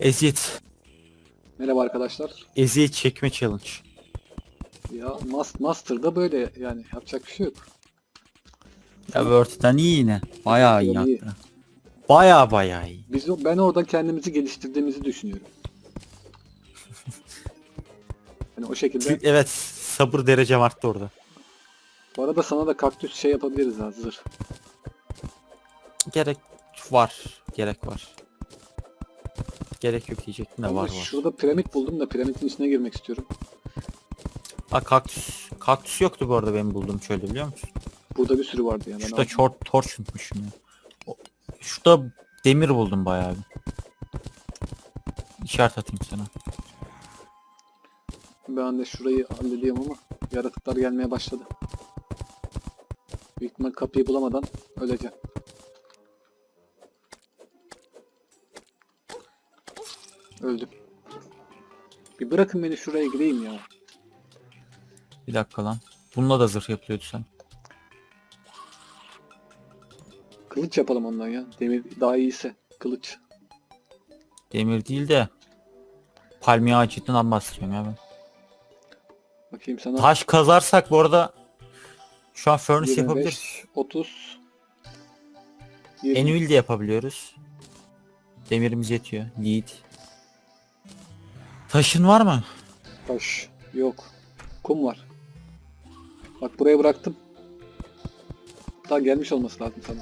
Eziyet. Merhaba arkadaşlar. Eziyet çekme challenge. Ya Mas- Master'da böyle yani yapacak bir şey yok. Ya Word'den iyi yine. Bayağı iyi İyi. hatta. Bayağı bayağı iyi. Biz o- ben orada kendimizi geliştirdiğimizi düşünüyorum. hani o şekilde. Evet sabır derecem arttı orada. Bu arada sana da kaktüs şey yapabiliriz ha zırh. Gerek var. Gerek var. Gerek yok diyecektim de Ama var var. Şurada piramit buldum da piramitin içine girmek istiyorum. Ha kaktüs. Kaktüs yoktu bu arada benim bulduğum çölde biliyor musun? Burada bir sürü vardı ya. Ben Şurada aldım. çor torç unutmuşum ya. O- Şurada demir buldum bayağı bir. İşaret atayım sana. Ben de şurayı hallediyorum ama yaratıklar gelmeye başladı. Büyük ihtimal kapıyı bulamadan öleceğim. Öldüm. Bir bırakın beni şuraya gireyim ya. Bir dakika lan. Bununla da zırh yapılıyordu sen. Kılıç yapalım ondan ya. Demir daha iyiyse. Kılıç. Demir değil de palmiye ağacından bahsediyorum ya ben. Bakayım sana. Taş kazarsak bu arada şu an furnace 25, yapabiliriz. 30 20. Envil de yapabiliyoruz. Demirimiz yetiyor. Lead. Taşın var mı? Taş. Yok. Kum var. Bak buraya bıraktım. Daha gelmiş olması lazım sana.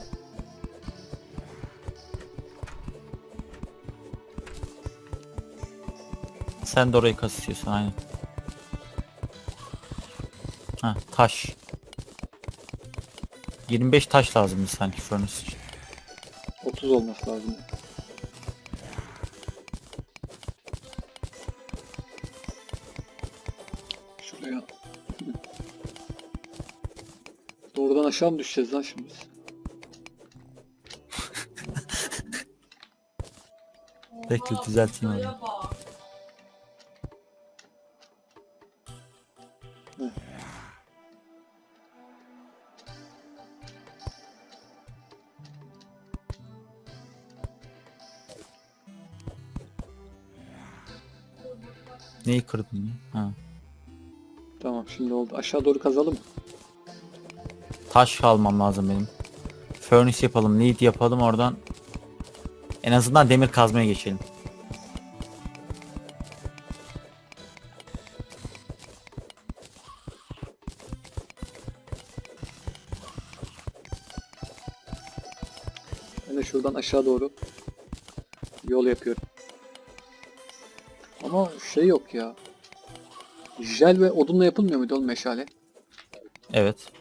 Sen de orayı kaz istiyorsan aynen. Ha taş. 25 taş lazımdı sanki furnace için. 30 olması lazım. Doğrudan aşağı mı düşeceğiz lan şimdi biz? Bekle düzelteyim onu. Neyi kırdın ya? Ha. Tamam şimdi oldu. Aşağı doğru kazalım. mı? Taş almam lazım benim. Furnace yapalım, lead yapalım oradan. En azından demir kazmaya geçelim. Ben de şuradan aşağı doğru yol yapıyorum. Ama şey yok ya. Jel ve odunla yapılmıyor muydu oğlum meşale? Evet.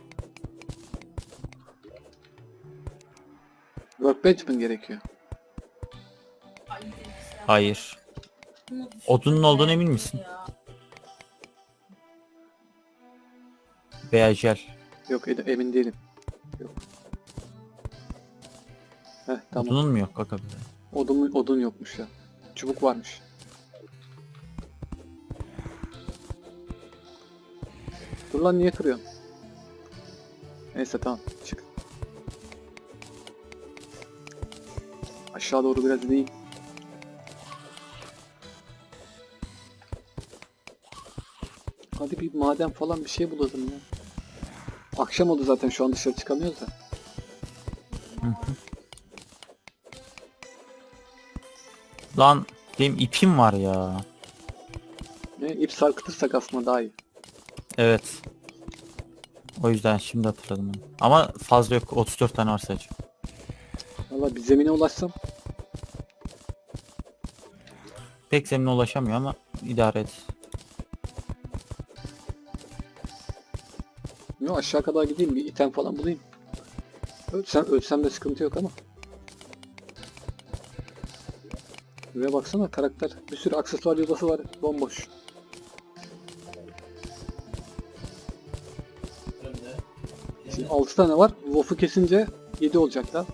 Workbench mi gerekiyor? Hayır. Odunun olduğunu emin misin? Veya jel. Yok emin değilim. Yok. Heh tamam. Odunun mu yok akabinde? Odun, odun yokmuş ya. Çubuk varmış. Dur lan niye kırıyorsun? Neyse tamam çık. Aşağı doğru biraz ineyim. Hadi bir maden falan bir şey bulalım ya. Akşam oldu zaten şu an dışarı çıkamıyoruz da. Lan benim ipim var ya. Ne ip sarkıtırsak aslında daha iyi. Evet. O yüzden şimdi hatırladım onu. Ama fazla yok. 34 tane var sadece. Valla bir zemine ulaşsam Pek zemine ulaşamıyor ama idare et. Yok aşağı kadar gideyim bir item falan bulayım. Ölsem, ölsem de sıkıntı yok ama. Buraya baksana karakter. Bir sürü aksesuar yuvası var. Bomboş. Şimdi 6 tane var. Wolf'u kesince 7 olacak da.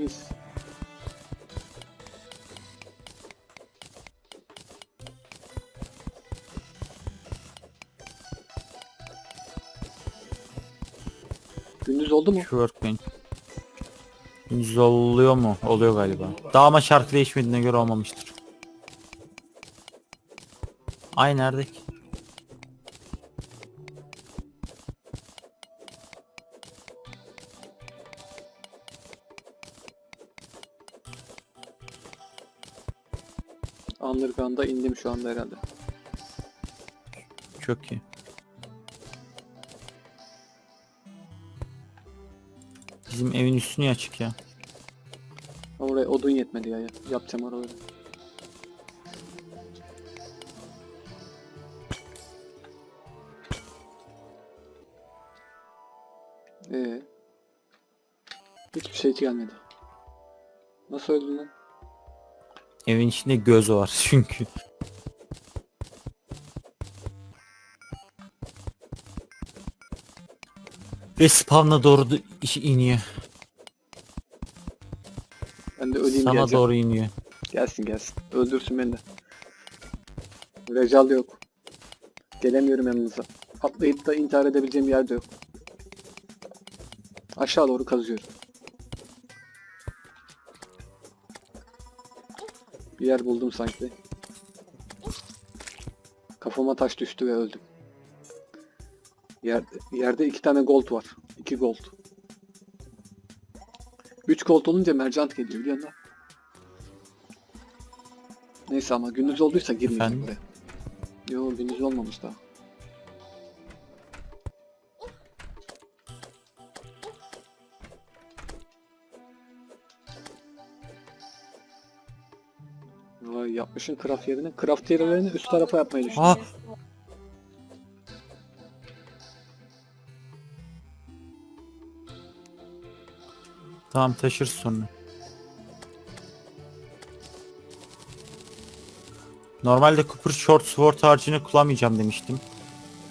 Mis. Gündüz oldu mu? Şu workbench. Gündüz oluyor mu? Oluyor galiba. Daha ama şarkı değişmediğine göre olmamıştır. Ay nerede? Underground'a indim şu anda herhalde. Çok iyi. Bizim evin üstü niye açık ya? Oraya odun yetmedi ya. Yapacağım oraları. Ee, hiçbir şey gelmedi. Nasıl öldün lan? Evin içinde göz var çünkü. Ve spawn'a doğru işi iniyor. Ben de öleyim Sana geleceğim. doğru iniyor. Gelsin gelsin. Öldürsün beni de. Recal yok. Gelemiyorum yanınıza. Atlayıp da intihar edebileceğim yer de yok. Aşağı doğru kazıyorum. Bir yer buldum sanki. Kafama taş düştü ve öldüm. Yerde, yerde iki tane gold var. İki gold. Üç gold olunca mercant geliyor biliyor musun? Neyse ama gündüz olduysa girmeyeceğim Efendim? buraya. Yo gündüz olmamış daha. Vay yapmışın craft yerine. Craft yerlerini üst tarafa yapmayı düşündüm. Aa Tamam taşırız sonra. Normalde Cooper Short Sword harcını kullanmayacağım demiştim.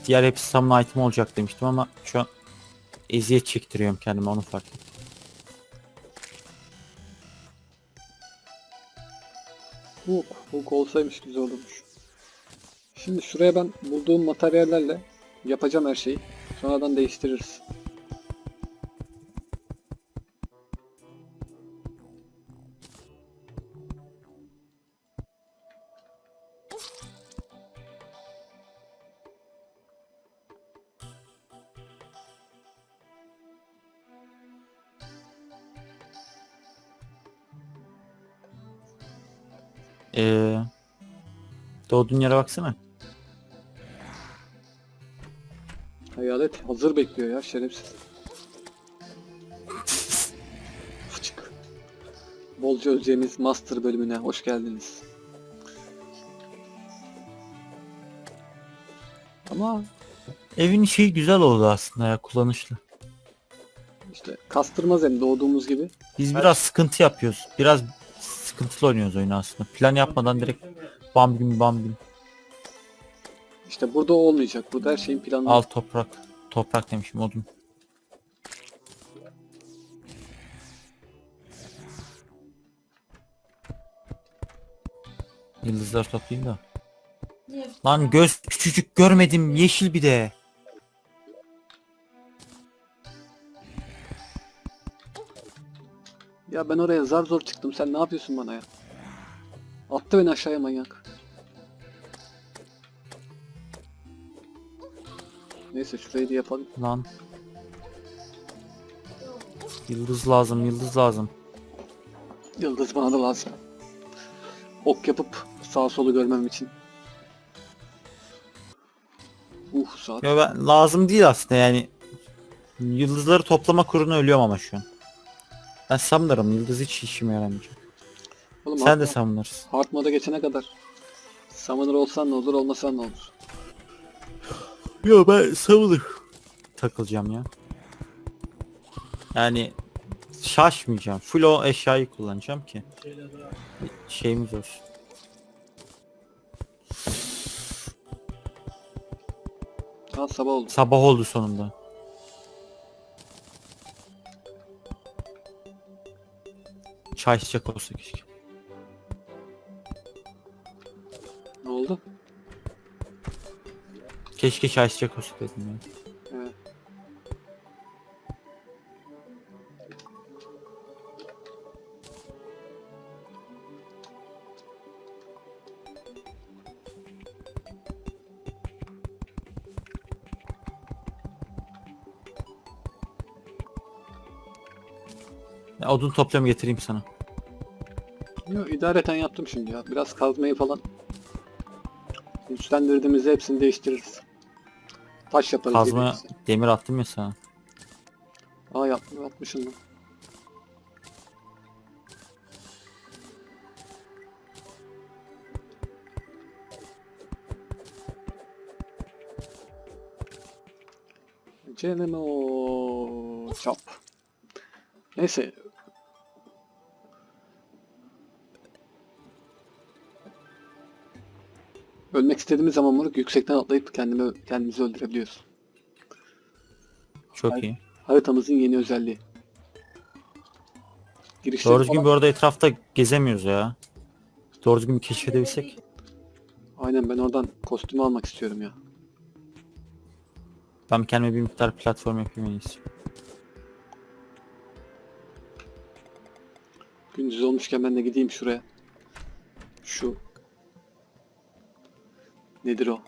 Diğer hepsi summon item olacak demiştim ama şu an eziyet çektiriyorum kendime onu fark ettim. Hook. Hook olsaymış güzel olurmuş. Şimdi şuraya ben bulduğum materyallerle yapacağım her şeyi. Sonradan değiştiririz. Doğduğun yere baksana. Hayalet hazır bekliyor ya şerefsiz. Fıçık. Bolca öleceğimiz Master bölümüne hoş geldiniz. Ama Evin şeyi güzel oldu aslında ya kullanışlı. işte kastırmaz hem doğduğumuz gibi. Biz biraz sıkıntı yapıyoruz. Biraz sıkıntılı oynuyoruz oyunu aslında. Plan yapmadan direkt bam gün bam gün. İşte burada olmayacak. Burada her şeyin planı. Al toprak. Toprak demişim odun. Yıldızlar toplayayım da. Lan göz küçücük görmedim yeşil bir de. Ya ben oraya zar zor çıktım. Sen ne yapıyorsun bana ya? Attı beni aşağıya manyak. Neyse şurayı da yapalım. Lan. Yıldız lazım yıldız lazım. Yıldız bana da lazım. Ok yapıp sağ solu görmem için. Uh saat. Ya ben lazım değil aslında yani. Yıldızları toplama kuruna ölüyorum ama şu an. Ben samlarım yıldız hiç işime yaramayacak. Oğlum Sen hard, de samlarsın. hard moda geçene kadar. Summoner olsan ne olur olmasan ne olur. Yo ben savunur. Takılacağım ya. Yani şaşmayacağım. Full o eşyayı kullanacağım ki. Şeyimiz olsun. Ha sabah oldu. Sabah oldu sonunda. Çay sıcak olsa keşke. Keşke şahis Jackos'u dedim ya. Odun toplayayım getireyim sana. Yo, idareten yaptım şimdi ya. Biraz kazmayı falan güçlendirdiğimizde hepsini değiştiririz. Taş yaparız. Kazma gerekirse. demir attım ya sana. Aa yaptım yapmışım lan. Canım o çap. Neyse. Ölmek istediğimiz zaman moruk yüksekten atlayıp kendimi kendimizi öldürebiliyoruz. Çok Ay. iyi. Haritamızın yeni özelliği. Girişleri Doğru düzgün falan- bu arada etrafta gezemiyoruz ya. Doğru düzgün bir keşfedebilsek. Aynen ben oradan kostümü almak istiyorum ya. Ben kendime bir miktar platform yapayım en iyisi. Gündüz olmuşken ben de gideyim şuraya. Şu. Nedir o?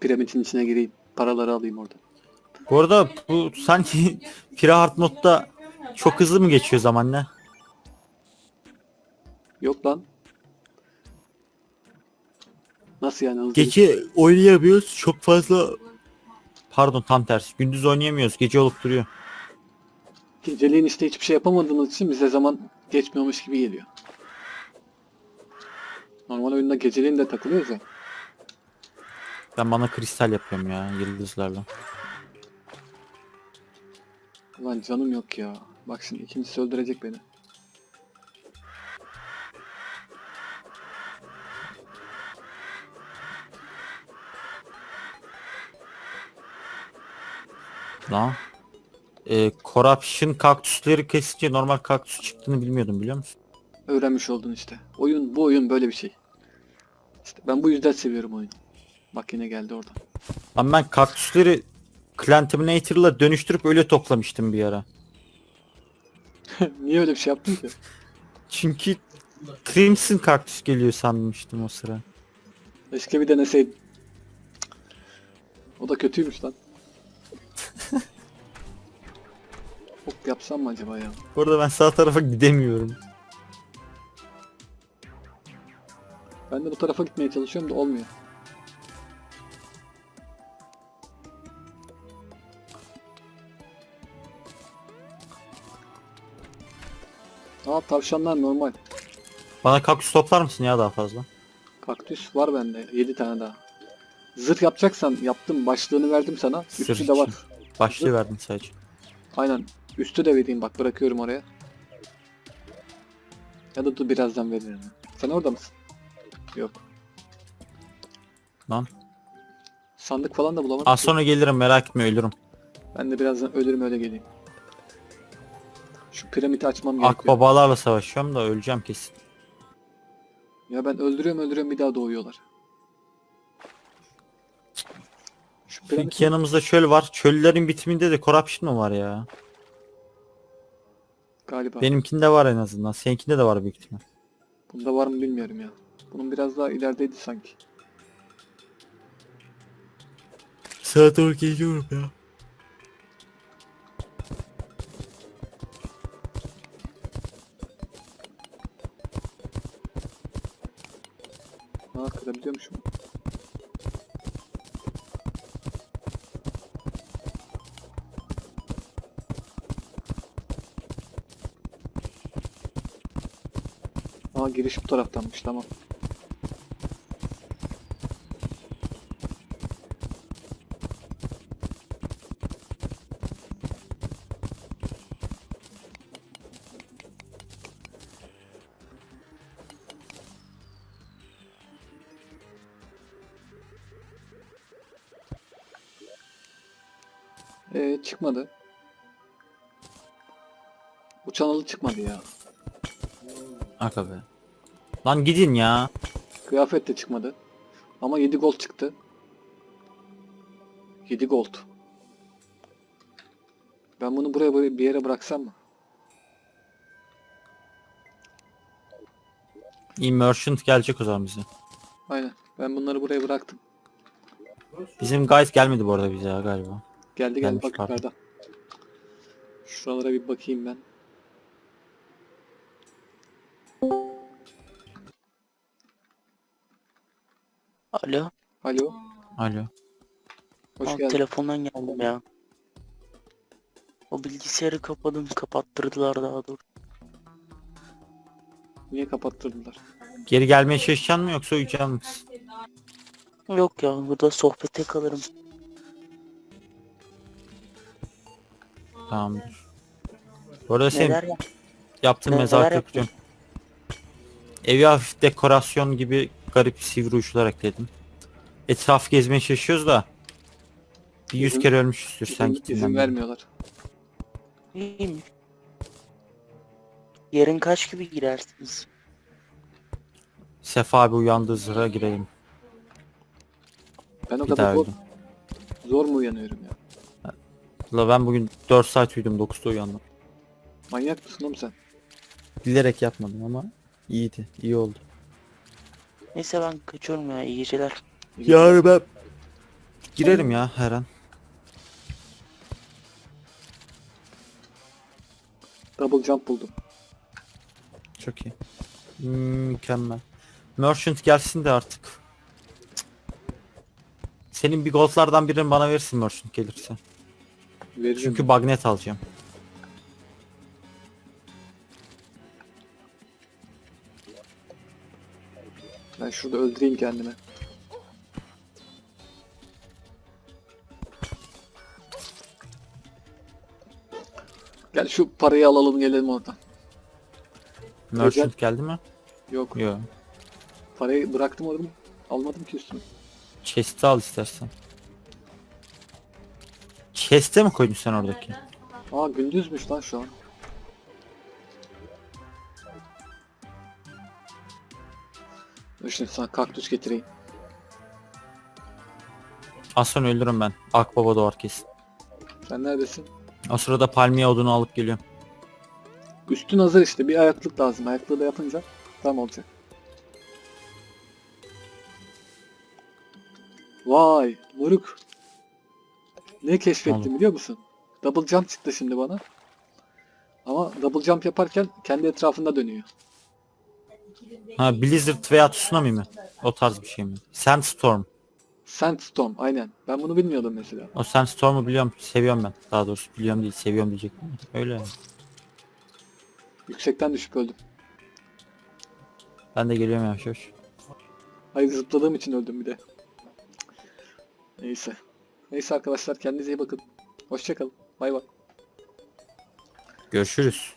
Piramidin içine gireyim. Paraları alayım orada. Bu arada bu sanki Pira Hard modda çok hızlı mı geçiyor zaman ne? Yok lan. Nasıl yani hızlı? Gece oynayamıyoruz çok fazla Pardon tam tersi. Gündüz oynayamıyoruz. Gece olup duruyor. Geceliğin işte hiçbir şey yapamadığımız için bize zaman geçmiyormuş gibi geliyor. Normal oyunda geceliğin de takılıyoruz ya. Ben bana kristal yapıyorum ya yıldızlarla. Ulan canım yok ya. Bak şimdi ikincisi öldürecek beni. Lan. Ee, corruption kaktüsleri kesince normal kaktüs çıktığını bilmiyordum biliyor musun? Öğrenmiş oldun işte. Oyun bu oyun böyle bir şey. İşte ben bu yüzden seviyorum oyunu. Bak yine geldi oradan. Lan ben kaktüsleri Clanterminator'la dönüştürüp öyle toplamıştım bir ara. Niye öyle bir şey yaptın ki? Çünkü Crimson kaktüs geliyor sanmıştım o sıra. Keşke bir deneseydin. O da kötüymüş lan. Hop yapsam mı acaba ya? Bu arada ben sağ tarafa gidemiyorum. Ben de bu tarafa gitmeye çalışıyorum da olmuyor. Aa tavşanlar normal. Bana kaktüs toplar mısın ya daha fazla? Kaktüs var bende. 7 tane daha. Zırh yapacaksan yaptım. Başlığını verdim sana. Zırh Üstü de var. için. Başlığı verdin sadece. Aynen. Üstü de vereyim bak bırakıyorum oraya. Ya da dur birazdan veririm. Sen orada mısın? Yok. Lan. Sandık falan da bulamadım. Az ki. sonra gelirim merak etme ölürüm. Ben de birazdan ölürüm öyle geleyim. Şu piramidi açmam gerekiyor. Akbabalarla savaşıyorum da öleceğim kesin. Ya ben öldürüyorum öldürüyorum bir daha doğuyorlar. Şu piramit Çünkü yanımızda çöl var. Çöllerin bitiminde de corruption mı var ya? galiba. Benimkinde var en azından. Seninkinde de var büyük ihtimal. Bunda var mı bilmiyorum ya. Bunun biraz daha ilerideydi sanki. Sağa doğru geliyorum ya. Aa kırabiliyormuşum. Aa giriş bu taraftanmış tamam. Çıkmadı ya. Aga be. Lan gidin ya. Kıyafet de çıkmadı. Ama 7 gold çıktı. 7 gold. Ben bunu buraya bir yere bıraksam mı? Merchant gelecek o zaman bize. Aynen. Ben bunları buraya bıraktım. Bizim guide gelmedi bu arada bize ya galiba. Geldi geldi Gelmiş, bak yukarıda. Şuralara bir bakayım ben. Alo. Alo. Alo. Hoş Aa, geldin. telefondan geldim ya. O bilgisayarı kapadım. Kapattırdılar daha dur. Niye kapattırdılar? Geri gelmeye çalışacaksın mı yoksa uyuyacaksın mısın? Yok ya burada sohbete kalırım. Tamamdır. Bu arada senin Neler yaptığın neler yaptın? yapıyorum. Evi hafif dekorasyon gibi garip sivri uçlar ekledim. Etraf gezmeye çalışıyoruz da bir yüz İzin- kere ölmüşüzdür sen İzin, gittiğinden izin beri. vermiyorlar. İyiymiş. Yarın kaç gibi girersiniz? Sefa abi uyandığı sıra girelim. Ben o Bir kadar daha zor, öldüm. zor mu uyanıyorum ya? La ben bugün 4 saat uyudum 9'da uyandım. Manyak mısın oğlum sen? Bilerek yapmadım ama iyiydi. iyi oldu. Neyse ben kaçıyorum ya. İyi geceler. Yarın ben girerim ya her an. Double jump buldum. Çok iyi. Hmm, Mükemmel. Merchant gelsin de artık. Senin bir goldlardan birini bana verirsin Merchant gelirse. Veririm. Çünkü bagnet alacağım. Şurada öldüreyim kendimi. Gel şu parayı alalım gelelim oradan. Merchant geldi mi? Yok. Yok. Parayı bıraktım orada mı? Almadım ki üstüne. Chest'i al istersen. Chest'e mi koydun sen oradaki? Aa gündüzmüş lan şu an. Şimdi sana kaktüs getireyim. Az sonra öldürürüm ben. Akbaba doğar kesin. Sen neredesin? O sırada palmiye odunu alıp geliyorum. Üstün hazır işte. Bir ayaklık lazım. Ayaklığı da yapınca tam olacak. Vay moruk. Ne keşfettim Oğlum. biliyor musun? Double jump çıktı şimdi bana. Ama double jump yaparken kendi etrafında dönüyor. Ha Blizzard veya Tsunami mi? O tarz bir şey mi? Sandstorm. Sandstorm aynen. Ben bunu bilmiyordum mesela. O Sandstorm'u biliyorum. Seviyorum ben. Daha doğrusu biliyorum değil. Seviyorum diyecektim. Öyle. Yüksekten düşüp öldüm. Ben de geliyorum yavaş yavaş. Hayır zıpladığım için öldüm bir de. Neyse. Neyse arkadaşlar kendinize iyi bakın. Hoşçakalın. Bay bay. Görüşürüz.